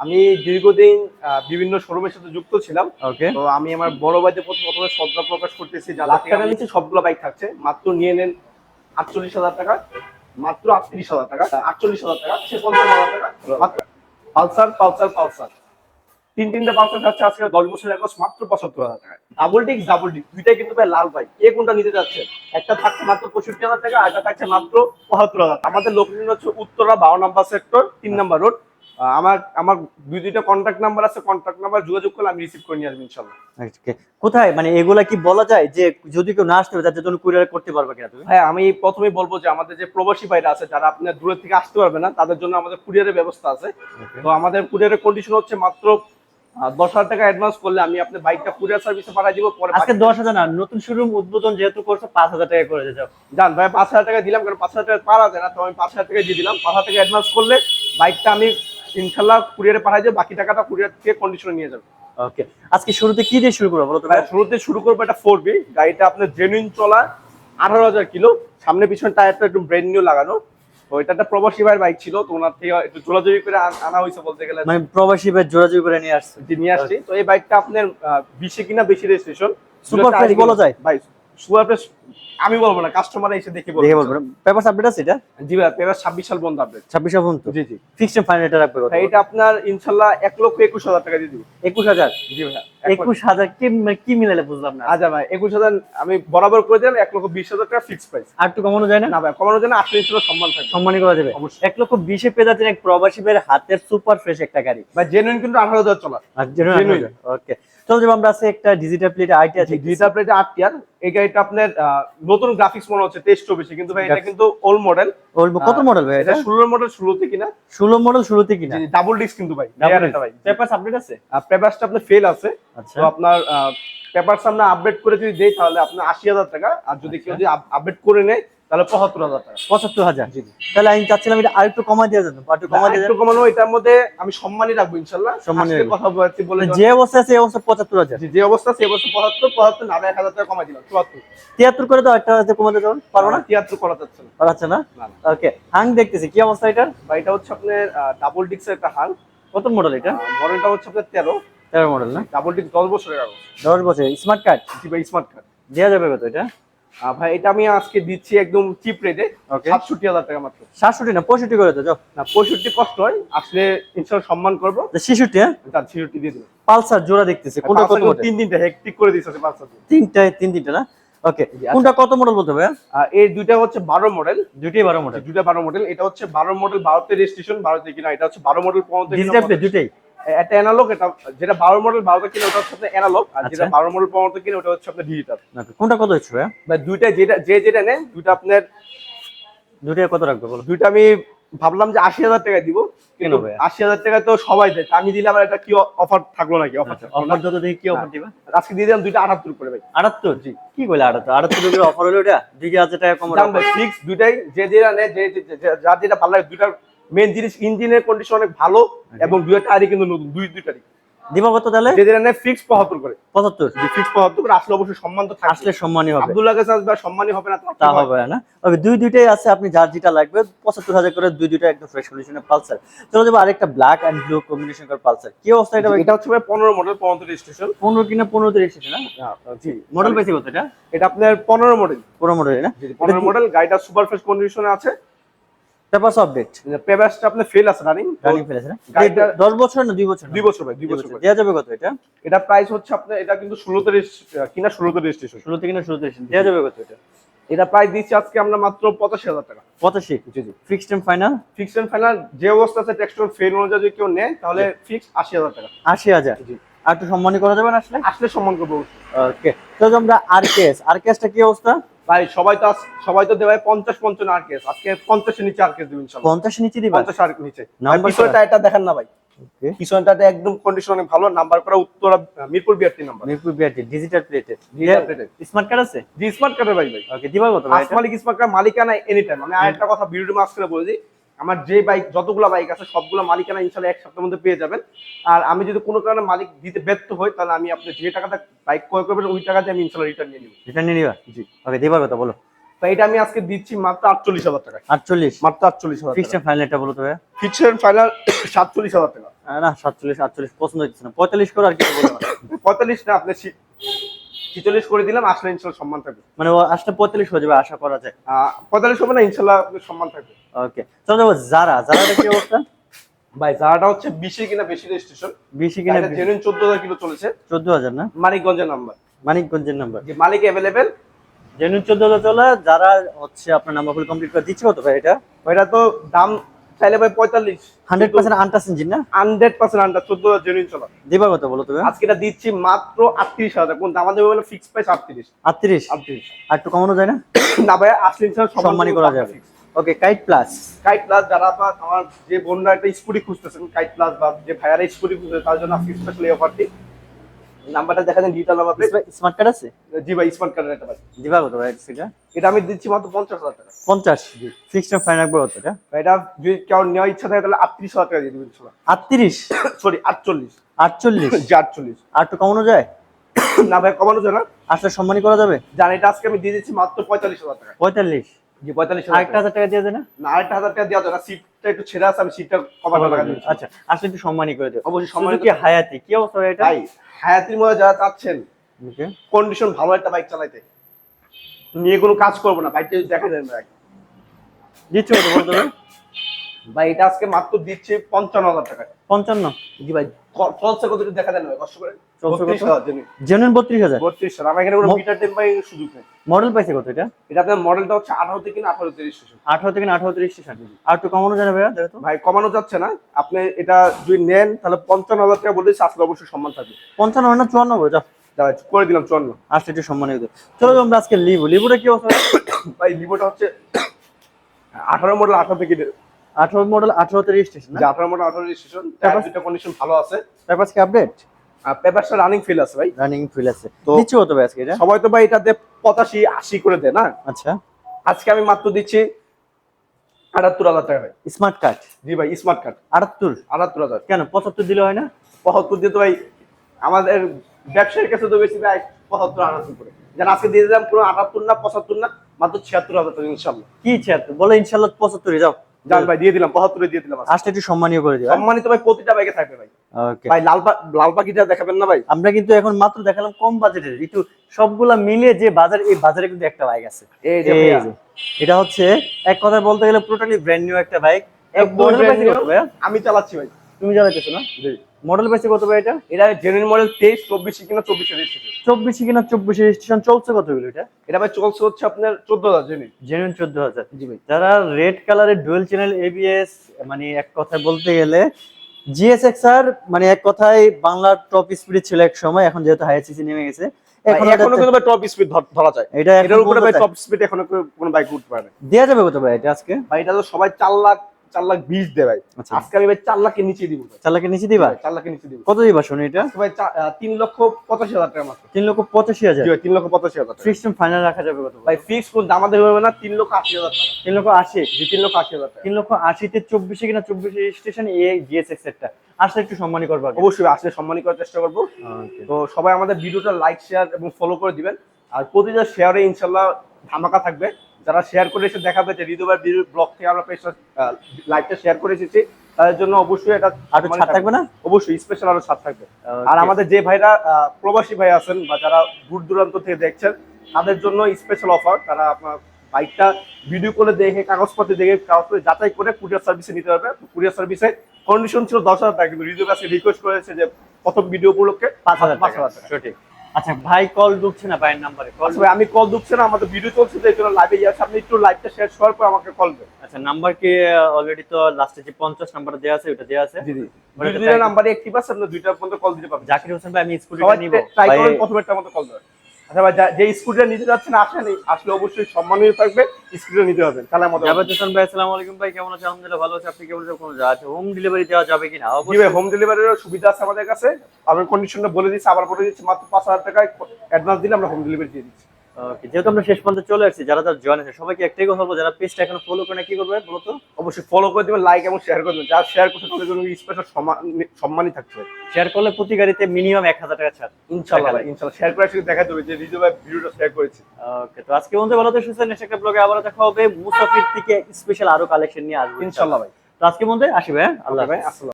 আমি দীর্ঘদিন বিভিন্ন শোরুমের সাথে যুক্ত ছিলাম। ওকে তো আমি আমার বড় ভাইদের প্রথম শ্রদ্ধা প্রকাশ করতেছি যা লাখ টাকা নিচে সবগুলো বাইক থাকছে। মাত্র নিয়ে নেন আটচল্লিশ হাজার টাকা মাত্র আটত্রিশ হাজার টাকা আটচল্লিশ হাজার টাকা সে পঞ্চান্ন হাজার টাকা পালসার পালসার পালসার। তিন তিনটা পালসার থাকছে আজকে দশ বছর একশ মাত্র পঁচাত্তর হাজার টাকা। ডাবল ডিক্স ডাবল ডিক্স দুইটাই কিন্তু ভাই লাল বাইক কে কোনটা নিতে যাচ্ছে? একটা থাকছে মাত্র পঁয়ষট্টি হাজার টাকা আর একটা থাকছে মাত্র পঁচাত্তর হাজার আমাদের লোকেশন হচ্ছে উত্তরা বারো নাম্বার সেক্টর তিন নাম্বার রোড আমার আমার দুই দুইটা কন্ট্যাক্ট নাম্বার আছে কন্ট্যাক্ট নাম্বার যোগাযোগ করলে আমি রিসিভ করে নিয়ে আসব ইনশাল্লাহ Okay. কোথায়? মানে এগুলা কি বলা যায় যে যদি কেউ না আসতে পারে তাদের জন্য কুরিয়ার করতে পারবে কিনা তুমি? হ্যাঁ আমি প্রথমেই বলব যে আমাদের যে প্রবাসী ভাইরা আছে যারা আপনার দূরের থেকে আসতে পারবে না তাদের জন্য আমাদের কুরিয়ারের ব্যবস্থা আছে। তো আমাদের কুরিয়ারের কন্ডিশন হচ্ছে মাত্র দশ হাজার টাকা অ্যাডভান্স করলে আমি আপনার বাইকটা কুরিয়ার সার্ভিসে পাঠিয়ে দিব পরে আজকে দশ হাজার না নতুন শোরুম উদ্বোধন যেহেতু করছে পাঁচ হাজার টাকা করে যাও জান ভাই পাঁচ হাজার টাকা দিলাম কারণ পাঁচ হাজার টাকা পারা যায় না তো আমি পাঁচ হাজার টাকা দিয়ে দিলাম। পাঁচ হাজার টাকা অ্যাডভান্স করলে বাইকটা আমি ইনশাল্লাহ কুরিয়ারে পাঠিয়ে দেবো বাকি টাকাটা কুরিয়ার থেকে কন্ডিশনে নিয়ে যাব। ওকে। আজকে শুরুতে কি দিয়ে শুরু করব বলো তো শুরুতে শুরু করব একটা ফোর বি গাড়িটা আপনার জেনুইন চলা আঠারো হাজার কিলো। সামনে পিছনে টায়ারটা একটু ব্র্যান্ড নিউ লাগানো। তো এটা একটা প্রবাসী ভাইয়ের বাইক ছিল তো ওনার থেকে একটু জোরাজুরি করে আনা হয়েছে বলতে গেলে। মানে প্রবাসী ভাই জোরাজোরি করে নিয়ে আসছে। নিয়ে আসছি। তো এই বাইকটা আপনার বিশে কিনা বেশি রেজিস্ট্রেশন Super fresh বলা যায়? ভাই সুপার ফ্রেশ আমি বলব না কাস্টমার এসে দেখে বলব। দেখে বলব পেপার আপডেট আছে এটা? জি ভাই পেপার ছাব্বিশ সাল বন্ধ আপডেট ছাব্বিশ পর্যন্ত? জি জি। ফিক্সড ফাইন এটা রাখবে কত? এটা আপনার ইনশাল্লাহ এক লক্ষ একুশ হাজার টাকা দিয়ে দিব। একুশ হাজার? জি ভাই একুশ হাজার কি মানে কি মিলালে বুঝলাম না। আচ্ছা ভাই একুশ হাজার আমি বরাবর করে দিলাম এক লক্ষ বিশ হাজার টাকা ফিক্স প্রাইস আর একটু কমানো যায় না? না ভাই কমানোর জন্য আটত্রিশ সম্মান থাকবে। সম্মানী করা যাবে। অবশ্যই। এক লক্ষ বিশে পেয়ে যাচ্ছেন এক প্রবাসী ভাইয়ের হাতের সুপার ফ্রেশ একটা গাড়ি। ভাই জেনুইন কিন্তু আঠারো হাজার চলা। Genuine। ওকে চলো যাব আমরা আছে একটা ডিজিটাল প্লেট আইটি আছে। ডিজিটাল প্লেটে আট টিয়ার এই গাড়িটা আপনার নতুন গ্রাফিক্স মনে হচ্ছে তেইশ চব্বিশে কিন্তু ভাই এটা কিন্তু ওল্ড মডেল ওল্ড কত মডেল ভাই এটা? ষোলোর ষোলো মডেল ষোলোতে কিনা? ষোলো মডেল ষোলোতে কিনা? ডাবল ডিস্ক কিন্তু ভাই পেপার আপডেট আছে? পেপারসটা আপনার ফেল আছে। আচ্ছা। তো আপনার পেপার সামনে আপডেট করে যদি দেই তাহলে আপনার আশি হাজার টাকা। আর যদি কেউ যদি আপডেট করে নেয় তাহলে পঁচাত্তর হাজার টাকা। পঁচাত্তর হাজার? তাহলে আমি চাচ্ছিলাম এটা আরেকটু কমাই দেওয়ার জন্য একটু কমাই একটু কমানো এটার মধ্যে আমি সম্মানই রাখব ইনশাল্লাহ সম্মানই কথা বলছি বলে মানে যে অবস্থা আছে অবস্থা পঁচাত্তর হাজার। যে- অবস্থা সে অবস্থা পঁচাত্তর পঁচাত্তর না এক হাজার টাকা কমাই দিলাম চুয়াত্তর। তিয়াত্তর করে দাও একটা হাতে কমাতে যাবেন পারব না? তিয়াত্তর করা যাচ্ছে না। পারছে না। ওকে হাং দেখতেছি কি অবস্থা এটার? বা এটা হচ্ছে আপনার ডাবল ডিক্সের একটা হাল কত মডেল এটা? মডেলটা হচ্ছে আপনার তেরো। তেরো মডেল না? ডাবল ডিক্স দশ বছরের কাগজ দশ বছর স্মার্ট কার্ড জি ভাই স্মার্ট কার্ড দেওয়া যাবে কত এটা? ভাই এটা আমি আজকে দিচ্ছি একদম চিপ রেটে সাতষট্টি হাজার টাকা মাত্র। সাতষট্টি না পঁয়ষট্টি করে যাও। না পঁয়ষট্টি কষ্ট হয় আসলে সম্মান করব। ছেষট্টি হ্যাঁ? ছিষট্টি দিয়ে দিলাম। পালসার জোড়া দেখতেছি কোনটা কত মডেল তিন তিনটা হেক্টিক করে দিচ্ছে পাঁচটা তিনটায় তিন তিনটা না? ওকে আচ্ছা। কোনটা কত মডেল বলতে হবে এই দুইটা হচ্ছে বারো মডেল দুটোই বারো মডেল দুইটা বারো মডেল এটা হচ্ছে বারো মডেল বারোতে রেজিস্ট্রেশন বারোতে কিনা এটা হচ্ছে বারো মডেল পনেরোতে ডিজিটাল প্লে এটা অ্যানালগ এটা যেটা বারো মডেল বারোতে কিনা ওটা হচ্ছে আপনার অ্যানালগ আর যেটা আচ্ছা। বারো মডেল পনেরোতে কিনা ওটা হচ্ছে আপনার ডিজিটাল কোনটা কত হচ্ছে ভাইয়া? বা দুইটা যেটা যে যেটা নেন দুইটা আপনার দুটোই কত রাখবে বলো? দুইটা আমি ভাবলাম যে আশি হাজার টাকা দিব ভাইয়া? আশি হাজার টাকা তো সবাই দেয় আমি দিলে আবার এটা কি অফার থাকল নাকি অফার অফার যত দেখি কি অফার দিবা? আজকে দিয়ে দিলাম দুইটা আটাত্তর করে ভাই। আটাত্তর? জি। কি বলে আটাত্তর? আটাত্তর টাকার অফার হলো ওটা দুই হাজার টাকা কম দাম ভাই ফিক্স দুইটাই যে যেটা নেয় যে যে- যে- যার যেটা ভালো লাগে দুইটার মেন জিনিস ইঞ্জিনের কন্ডিশন অনেক ভালো এবং দুইটা টায়ারই কিন্তু নতুন দুই দিবা কত তাহলে? ফিক্স পঁচাত্তর করে। পঁচাত্তর। যে ফিক্স পঁচাত্তর করে আসলে অবশ্যই সম্মান তো থাকবে। আসলে সম্মানই হবে। আব্দুল্লাহ কাছে আসবে সম্মানই হবে না তা হবে না। ওকে দুই দুইটাই আছে আপনি যার যেটা লাগবে পঁচাত্তর হাজার করে দুই দুইটা একদম ফ্রেশ কন্ডিশনের পালসার। চলো যাব আরেকটা ব্ল্যাক অ্যান্ড ব্লু কম্বিনেশন করে পালসার। কি অবস্থা এটা এটা হচ্ছে ভাই পনেরো মডেল পনেরো রেজিস্ট্রেশন পনেরো কিনা পনেরো তো রেখেছে না? জি মডেল পাইছে কত এটা? এটা আপনার পনেরো মডেল পুরো মডেল না? পনেরো মডেল গাড়িটা সুপার ফ্রেশ কন্ডিশনে আছে। পেপারস আপডেট পেপারসটা আপনার ফেল আছে রানিং রানিং ফেলেছে না? গাড়িটা- দশ বছর না দুই বছর? দুই বছর ভাই দুই বছর ভাই। দেওয়া যাবে কত এটা? এটা প্রাইস হচ্ছে আপনার এটা কিন্তু ষোলোতে কিনা ষোলোতে রেজিস্ট্রেশন ষোলো থেকে না ষোলো থেকে দেওয়া যাবে কত এটা? এটা প্রাইস দিচ্ছি আজকে আমরা মাত্র পঁচাশি হাজার টাকা। পঁচাশি? জি জি। Fixed time final fixed and final যে অবস্থা আছে টেক্সটাইল ফেল অনুযায়ী যদি কেউ নেয় তাহলে ফিক্স আশি হাজার টাকা। আশি হাজার? জি। আর একটু সম্মানী করা যাবে না আসলে? আসলে সম্মান করব। ওকে তো আমরা আরকেএস আরকেএসটা কি অবস্থা? ভাই সবাই তো সবাই তো দেওয়ায় পঞ্চাশ পঞ্চান্ন আর কেস। আজকে পঞ্চাশের নিচে আর কেস দেবেন পঞ্চাশের পঞ্চাশ নিচে দিবেন পঞ্চাশ আর নিচে। পিছনটা এটা দেখেন না ভাই। পিছনটাতে পিছনটা একদম কন্ডিশন অনেক ভালো। নাম্বার করা Uttara Mirpur BRT number Mirpur BRT digital plated digital plated। Smart card আছে? জি স্মার্ট কার্ডের ভাই ভাই। ওকে দিবা কত ভাই মালিক স্মার্ট কার্ড মালিকানা এনি টাইম আমি আরেকটা কথা ভিডিও মাঝখানে বলে দিই। আমার যে বাইক যতগুলো বাইক আছে সবগুলো মালিকানা ইনশাল্লাহ এক সপ্তাহের মধ্যে পেয়ে যাবেন। আর আমি যদি কোনো কারণে মালিক দিতে ব্যর্থ হই তাহলে আমি আপনি যে টাকাটা বাইক ক্রয় করবেন ওই টাকাতে আমি ইনশাল্লাহ রিটার্ন নিয়ে নিব। এটা নিয়ে নিবা? জি। ওকে কত বলো। তো এটা আমি আজকে দিচ্ছি মাত্র আটচল্লিশ হাজার টাকা আটচল্লিশ? মাত্র আটচল্লিশ হাজার ফিক্সড ফাইনাল এটা বলো তো ভাইয়া। ফিক্সড ফাইনাল সাতচল্লিশ হাজার টাকা। না সাতচল্লিশ আটচল্লিশ পছন্দ হচ্ছে না। পঁয়তাল্লিশ করে আর কি বলব পঁয়তাল্লিশ না আপনি ছিচল্লিশ করে দিলাম আসলে ইনশাল্লাহ সম্মান থাকবে। মানে আসলে পঁয়তাল্লিশ হয়ে যাবে আশা করা যায়। পঁয়তাল্লিশ হবে না ইনশাল্লাহ সম্মান থাকবে। ওকে চলো যাব যারা যারা কি অবস্থা? ভাই যারাটা হচ্ছে বিশে কিনা বেশি রেজিস্ট্রেশন বেশি কিনা জেনুইন চোদ্দ হাজার কিলো চলেছে। চোদ্দ হাজার না? মানিকগঞ্জের নাম্বার মানিকগঞ্জের নাম্বার যে মালিক অ্যাভেলেবেল জেনুইন চোদ্দ হাজার চলে যারা হচ্ছে আপনার নাম্বার ফুল কমপ্লিট করে দিচ্ছে কত ভাই এটা? ওইটা তো দাম চাইলে ভাই পঁয়তাল্লিশ। হান্ড্রেড পার্সেন্ট আনটাস ইঞ্জিন না? হান্ড্রেড পার্সেন্ট আন্ডার চোদ্দ হাজার জেনুইন চলা। দিবা কত বলো তুমি? আজকে এটা দিচ্ছি মাত্র আটত্রিশ হাজার। কোন আমাদের বলে ফিক্স প্রাইস আটত্রিশ। আটত্রিশ? আটত্রিশ। আর একটু কমানো যায় না? না ভাই আসলে সম্মানই করা যাবে। Okay kite plus kite plus যারা আমার যে বোনরা একটা স্কুটি খুঁজতেছেন কাইট প্লাস বা যে ভাইয়ারা স্কুটি খুঁজছে তার জন্য আজকে স্পেশালি অফারটি নাম্বারটা দেখা যান ডিজিটাল নাম্বার স্মার্ট কার্ড আছে? জি ভাই স্মার্ট কার্ডের একটা ভাই। কত ভাই সেটা? এটা আমি দিচ্ছি মাত্র পঞ্চাশ হাজার টাকা। পঞ্চাশ? ফিক্সড ফাইন রাখব কত এটা? এটা যদি কেউ নেওয়ার ইচ্ছা থাকে তাহলে আটত্রিশ হাজার টাকা দিয়ে দেবেন আটত্রিশ? সরি আটচল্লিশ। আটচল্লিশ? জি আটচল্লিশ। আর একটু কমানো যায়? না ভাই কমানো যায় না। আসলে সম্মানই করা যাবে? জান এটা আজকে আমি দিয়ে দিচ্ছি মাত্র পঁয়তাল্লিশ হাজার টাকা। পঁয়তাল্লিশ? জি পঁয়তাল্লিশ আরেকটা হাজার টাকা দিয়ে দেয় না না আরেকটা হাজার টাকা দেওয়া যায় না সিটটা একটু ছেড়ে আছে আমি সিটটা কভার টাকা দিচ্ছি আচ্ছা আসলে একটু সম্মানই করে দেবো অবশ্যই সম্মান কি হায়াতি কি অবস্থা ভাই এটা? হায়াতির মধ্যে যারা চাচ্ছেন কন্ডিশন ভালো একটা বাইক চালাইতে। নিয়ে কোনো কাজ করব না বাইকটা দেখা যায় না দিচ্ছ বলতো ভাই এটা আজকে মাত্র দিচ্ছে পঞ্চান্ন হাজার টাকা পঞ্চান্ন? জি ভাই চলছে কত দেখা যায় না ভাই, কষ্ট করে। জেনুইন বত্রিশ হাজার বত্রিশ হাজার? আমার এখানে কোনো মিটার টেম্পাই সুযোগ নেই। মডেল পাইছে কত এটা? এটা আপনার মডেলটা হচ্ছে আঠারো থেকে আঠারো তিরিশ আঠারো থেকে আঠারো তিরিশ আর একটু কমানো তো। ভাই কমানো যাচ্ছে না। আপনি এটা যদি নেন তাহলে পঞ্চান্ন হাজার টাকা বলতে আজকে অবশ্যই সম্মান থাকবে। পঞ্চান্ন না চুয়ান্ন করে যাও। দাঁড়া, করে দিলাম চুয়ান্ন। আসলে একটু সম্মান করে চলো তো আমরা আজকে লিবু। লিবুটা কি অবস্থা? ভাই? ভাই লিভোটা হচ্ছে আঠারো মডেল আঠারো থেকে আঠারো মডেল আঠারোতে রেজিস্ট্রেশন যে আঠারো মডেল আঠারো রেজিস্ট্রেশন? দুটো কন্ডিশন ভালো আছে। আজকে আপডেট পেপারসটা রানিং ফিল আছে ভাই। রানিং ফিল আছে। তো- ভাই আজকে এটা? সবাই তো ভাই এটাতে পঁচাশি আশি করে দেয় না? আচ্ছা। আজকে আমি মাত্র দিচ্ছি আটাত্তর হাজার টাকা ভাই। স্মার্ট কার্ড জি ভাই স্মার্ট কার্ড আটাত্তর? আটাত্তর হাজার। কেন পঁচাত্তর দিলে হয় না? পঁচাত্তর দিয়ে তো ভাই আমাদের ব্যবসায়ীর কাছে তো বেশি ভাই পঁচাত্তর আটাত্তর করে। যেন আজকে দিয়ে দিলাম পুরো আটাত্তর না পঁচাত্তর না মাত্র ছিয়াত্তর হাজার টাকা ইনশাল্লাহ। কি ছিয়াত্তর? বলে ইনশাল্লাহ পঁচাত্তরে যাও। জান ভাই দিয়ে দিলাম দিয়ে দিলাম আজকে। একটু সম্মানীয় করে দিও সম্মানিত ভাই প্রতিটা বাইকে থাকবে ভাই। ওকে ভাই লাল লাল পাখিটা দেখাবেন না ভাই? আমরা কিন্তু এখন মাত্র দেখালাম কম বাজেটের একটু সবগুলা মিলে যে বাজার এই বাজারে কিন্তু একটা বাইক আছে। এই যে এটা হচ্ছে এক কথায় বলতে গেলে পুরোটালি ব্র্যান্ড নিউ একটা বাইক ভাইয়া আমি চালাচ্ছি ভাই। তুমি চালাচ্ছো না? মডেল পাইছে কত ভাই এটা? এটা জেনুইন মডেল তেইশ চব্বিশ কিনা চব্বিশে রেজিস্ট্রেশন চব্বিশে কিনা চব্বিশে রেজিস্ট্রেশন চলছে কতগুলো এটা? এটা ভাই চলছে হচ্ছে আপনার চোদ্দ হাজার জেনুইন। জেনুইন চোদ্দ হাজার জি ভাই। যারা রেড কালারের ডুয়েল চ্যানেল এবিএস মানে এক কথায় বলতে গেলে জিএসএক্স আর মানে এক কথায় বাংলার টপ স্পিড ছিল এক সময় এখন যেহেতু হাই সিসি নেমে গেছে এখন কিন্তু টপ স্পিড ধরা যায়। এটা এটার উপরে ভাই টপ স্পিড এখনও কোনো বাইক উঠতে পারে না। দেওয়া যাবে কত ভাই এটা আজকে? ভাই এটা তো সবাই চার লাখ চার লাখ বিশ দেয় ভাই। আচ্ছা। আজকে আমি ভাই চার লাখের নিচে দিব। চার লাখের নিচে দিবা? চার লাখের নিচে দিব। কত দিবা শুনি এটা? ভাই তিন লক্ষ পঁচাশি হাজার টাকা মাত্র। তিন লক্ষ পঁচাশি হাজার? তিন লক্ষ পঁচাশি হাজার সিস্টেম ফাইনাল রাখা যাবে কত? ভাই ফিক্স কোন আমাদের হবে না তিন লক্ষ আশি হাজার টাকা। তিন লক্ষ আশি? জি তিন লক্ষ আশি হাজার তিন লক্ষ আশিতে চব্বিশে কিনা চব্বিশে রেজিস্ট্রেশন এ জিএসএক্স এরটা আসলে একটু। সম্মানই করবা অবশ্যই আসলে সম্মানী করার চেষ্টা করব। তো সবাই আমাদের ভিডিওটা লাইক শেয়ার এবং ফলো করে দিবেন। আর প্রতিটা শেয়ারে ইনশাল্লাহ ধামাকা থাকবে। যারা শেয়ার করে এসে দেখাবে যে ভিডিও ব্লগ থেকে আমরা লাইভটা শেয়ার করে এসেছি তাদের জন্য অবশ্যই এটা আর একটু ছাড় থাকবে না? অবশ্যই স্পেশাল আরও ছাড় থাকবে। আর আমাদের যে ভাইরা প্রবাসী ভাই আছেন বা যারা দূর দূরান্ত থেকে দেখছেন তাদের জন্য স্পেশাল অফার তারা আপনার বাইকটা ভিডিও করে দেখে কাগজপত্র দেখে কাগজপত্র যাচাই করে কুরিয়ার সার্ভিসে নিতে পারবে। কুরিয়ার সার্ভিসে কন্ডিশন ছিল দশ হাজার টাকা কিন্তু হৃদয় কাছে রিকোয়েস্ট করেছে যে প্রথম ভিডিও উপলক্ষে পাঁচ হাজার পাঁচ হাজার টাকা। সঠিক। আচ্ছা ভাই কল ঢুকছে না ভাইয়ের নাম্বারে কল আচ্ছা ভাই, আমি কল ঢুকছে না আমাদের ভিডিও চলছে তো এই জন্য লাইভে যাচ্ছে। আপনি একটু লাইভটা শেয়ার করার পর আমাকে কল দেন আচ্ছা নাম্বার কি অলরেডি তো লাস্টে যে পঞ্চাশ নাম্বার দেওয়া আছে ওটা দেওয়া আছে? জি জি। দুইটা নাম্বারে একটি আছে আপনি দুইটার পর্যন্ত কল দিতে পারবেন। জাকির হোসেন ভাই আমি সবাই নিব। ট্রাই করেন প্রথমেরটার মধ্যে কল দেবেন। আচ্ছা ভাই যে স্কুটিটা নিতে যাচ্ছেন আসেন আসলে অবশ্যই সম্মানীয় থাকবে স্কুটিটা নিতে হবে। তাহলে আমাদের জাভেদ হোসেন ভাই আসসালামু আলাইকুম ভাই কেমন আছেন? আলহামদুলিল্লাহ ভালো আছি। আপনি কেমন আছেন? কোনো আছে? হোম ডেলিভারি দেওয়া যাবে কিনা অবশ্যই ভাই হোম ডেলিভারির সুবিধা আছে আমাদের কাছে। আপনার কন্ডিশনটা বলে দিচ্ছি আবার বলে দিচ্ছি মাত্র পাঁচ হাজার টাকায় অ্যাডভান্স দিলে আমরা হোম ডেলিভারি দিয়ে দিচ্ছি। যেহেতু আমরা শেষ পর্যন্ত চলে আসছি যারা যারা জয়েন আছে সবাইকে একটাই কথা বলব যারা পেজটা এখনও ফলো করে না কি করবে বলতো? অবশ্যই ফলো করে দিবেন লাইক এবং শেয়ার যারা শেয়ার করছে তাদের জন্য স্পেশাল সম্মানই থাকছে। শেয়ার করলে প্রতি গাড়িতে মিনিমাম এক হাজার টাকা ছাড়। ইনশাআল্লাহ ভাই ইনশাআল্লাহ শেয়ার করে দেখা যাবে যে রিজু ভাই ভিডিওটা শেয়ার করেছে। ওকে তো আজকে বন্ধু ভালো তো সুস্থ নেক্সট একটা ব্লগে আবার দেখা হবে। মুসাফির থেকে স্পেশাল আরও কালেকশন নিয়ে আসব ইনশাআল্লাহ ভাই। তো আজকে বন্ধু হ্যাঁ? আল্লাহ ভাই। আসসালাম